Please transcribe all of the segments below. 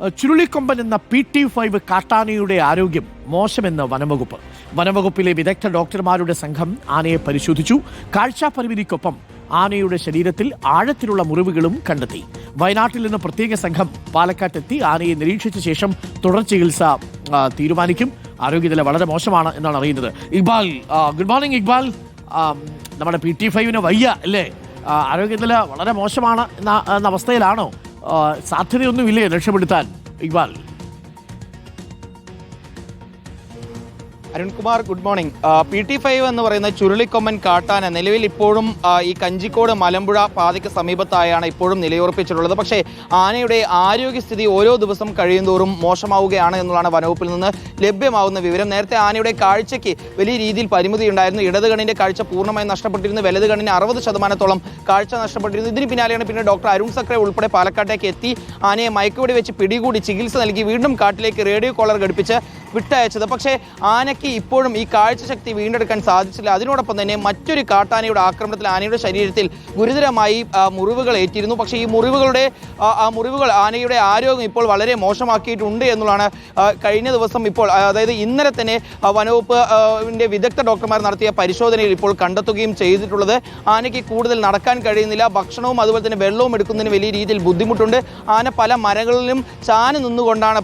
ചുരുളിക്കൊമ്പൻ എന്ന P T five കാട്ടാനയുടെ ആരോഗ്യം മോശമെന്ന് വനംവകുപ്പ്. വനംവകുപ്പിലെ വിദഗ്ധ ഡോക്ടർമാരുടെ സംഘം ആനയെ പരിശോധിച്ചു. കാഴ്ചാപരിമിതിക്കൊപ്പം ആനയുടെ ശരീരത്തിൽ ആഴത്തിലുള്ള മുറിവുകളും കണ്ടെത്തി. വയനാട്ടിൽ നിന്ന് പ്രത്യേക സംഘം പാലക്കാട്ടെത്തി ആനയെ നിരീക്ഷിച്ച ശേഷം തുടർ ചികിത്സ തീരുമാനിക്കും. ആരോഗ്യനില വളരെ മോശമാണ് എന്നാണ് അറിയുന്നത്. Iqbal good morning Iqbal. നമ്മുടെ പി ടി ഫൈവിന് വയ്യ അല്ലേ? ആരോഗ്യനില വളരെ മോശമാണ് എന്ന അവസ്ഥയിലാണോ? സാധ്യതയൊന്നുമില്ലേ രക്ഷപ്പെടുത്താൻ Iqbal? Arunkumar good morning P T five എന്ന് പറയുന്ന ചുരുളിക്കൊമ്മൻ കാട്ടാന നിലവിൽ ഇപ്പോഴും ഈ കഞ്ചിക്കോട് മലമ്പുഴ പാതയ്ക്ക് സമീപത്തായാണ് ഇപ്പോഴും നിലയുറപ്പിച്ചിട്ടുള്ളത്. പക്ഷേ ആനയുടെ ആരോഗ്യസ്ഥിതി ഓരോ ദിവസം കഴിയുന്തോറും മോശമാവുകയാണ് എന്നുള്ളതാണ് വനവകുപ്പിൽ നിന്ന് ലഭ്യമാവുന്ന വിവരം. നേരത്തെ ആനയുടെ കാഴ്ചയ്ക്ക് വലിയ രീതിയിൽ പരിമിതി ഉണ്ടായിരുന്നു ഇടത് കണ്ണിന്റെ കാഴ്ച പൂർണമായും നഷ്ടപ്പെട്ടിരുന്നു. വലതുകണ്ണിന് അറുപത് ശതമാനത്തോളം കാഴ്ച നഷ്ടപ്പെട്ടിരുന്നു. ഇതിന് പിന്നാലെയാണ് പിന്നെ ഡോക്ടർ അരുൺ സക്രെ ഉൾപ്പെടെ പാലക്കാട്ടേക്ക് എത്തി ആനയെ മയക്കുവെടി വെച്ച് പിടികൂടി ചികിത്സ നൽകി വീണ്ടും കാട്ടിലേക്ക് റേഡിയോ കോളർ ഘടിപ്പിച്ച് വിട്ടയച്ചത്. പക്ഷേ ആനയ്ക്ക് ഇപ്പോഴും ഈ കാഴ്ചശക്തി വീണ്ടെടുക്കാൻ സാധിച്ചില്ല. അതിനോടൊപ്പം തന്നെ മറ്റൊരു കാട്ടാനയുടെ ആക്രമണത്തിൽ ആനയുടെ ശരീരത്തിൽ ഗുരുതരമായി മുറിവുകൾ ഏറ്റിരുന്നു. പക്ഷേ ഈ മുറിവുകളുടെ ആ, മുറിവുകൾ ആനയുടെ ആരോഗ്യം ഇപ്പോൾ വളരെ മോശമാക്കിയിട്ടുണ്ട് എന്നുള്ളതാണ് കഴിഞ്ഞ ദിവസം ഇപ്പോൾ അതായത് ഇന്നലെ തന്നെ വനവകുപ്പിന്റെ വനവകുപ്പ് വിദഗ്ധ ഡോക്ടർമാർ നടത്തിയ പരിശോധനയിൽ ഇപ്പോൾ കണ്ടെത്തുകയും ചെയ്തിട്ടുള്ളത് ആനയ്ക്ക് കൂടുതൽ നടക്കാൻ കഴിയുന്നില്ല. ഭക്ഷണവും അതുപോലെ തന്നെ വെള്ളവും എടുക്കുന്നതിന് വലിയ രീതിയിൽ ബുദ്ധിമുട്ടുണ്ട്. ആന പല മരങ്ങളിലും ചാന് നിന്നുകൊണ്ടാണ്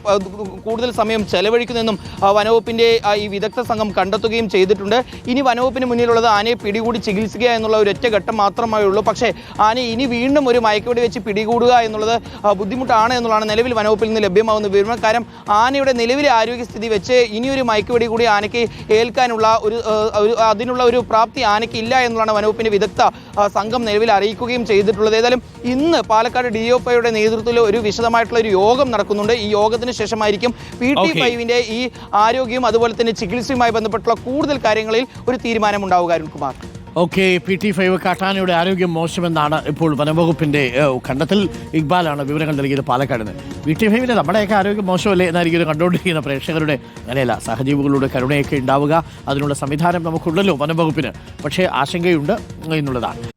കൂടുതൽ സമയം ചെലവഴിക്കുന്നതെന്നും വനവകുപ്പിന്റെ ഈ വിദഗ്ധ സംഘം കണ്ടെത്തുകയും ചെയ്തിട്ടുണ്ട്. ഇനി വനവകുപ്പിന് മുന്നിലുള്ളത് ആനയെ പിടികൂടി ചികിത്സിക്കുക എന്നുള്ള ഒരു ഒറ്റ ഘട്ടം മാത്രമേ ഉള്ളൂ. പക്ഷേ ആന ഇനി വീണ്ടും ഒരു മയക്കുവെടി വെച്ച് പിടികൂടുക എന്നുള്ളത് ബുദ്ധിമുട്ടാണ് എന്നുള്ളതാണ് നിലവിൽ വനവകുപ്പിൽ നിന്ന് ലഭ്യമാകുന്ന വിവരം കാരണം ആനയുടെ നിലവിലെ ആരോഗ്യസ്ഥിതി വെച്ച് ഇനിയൊരു മയക്കുവെടി കൂടി ആനയ്ക്ക് ഏൽക്കാനുള്ള ഒരു അതിനുള്ള ഒരു പ്രാപ്തി ആനയ്ക്ക് ഇല്ല എന്നുള്ളതാണ് വനവകുപ്പിന്റെ വിദഗ്ധ സംഘം നിലവിൽ അറിയിക്കുകയും ചെയ്തിട്ടുള്ളത്. ഏതായാലും ഇന്ന് പാലക്കാട് ഡി ഒ പൈയുടെ നേതൃത്വത്തിൽ ഒരു വിശദമായിട്ടുള്ള ഒരു യോഗം നടക്കുന്നുണ്ട്. ഈ യോഗത്തിന് ശേഷമായിരിക്കും പി ടി. ഫൈവിന്റെ ഈ ആരോഗ്യവും അതുപോലെ തന്നെ ചികിത്സയുമായി ബന്ധപ്പെട്ടുള്ള കൂടുതൽ കാര്യങ്ങളിൽ ഒരു തീരുമാനമുണ്ടാവുക Arunkumar. Okay P T five കാട്ടാനയുടെ ആരോഗ്യം മോശമെന്നാണ് ഇപ്പോൾ വനംവകുപ്പിന്റെ കണ്ടത്തിൽ. ഇക്ബാലാണ് വിവരങ്ങൾ നൽകിയത് പാലക്കാട് നിന്ന് പി ടി ഫൈവിന്റെ നമ്മുടെയൊക്കെ ആരോഗ്യം മോശമല്ലേ എന്നായിരിക്കും കണ്ടുകൊണ്ടിരിക്കുന്ന പ്രേക്ഷകരുടെ അങ്ങനെയല്ല സഹജീവികളുടെ കരുണയൊക്കെ ഉണ്ടാവുക. അതിനുള്ള സംവിധാനം നമുക്കുണ്ടല്ലോ വനംവകുപ്പിന്. പക്ഷേ ആശങ്കയുണ്ട് എന്നുള്ളതാണ്.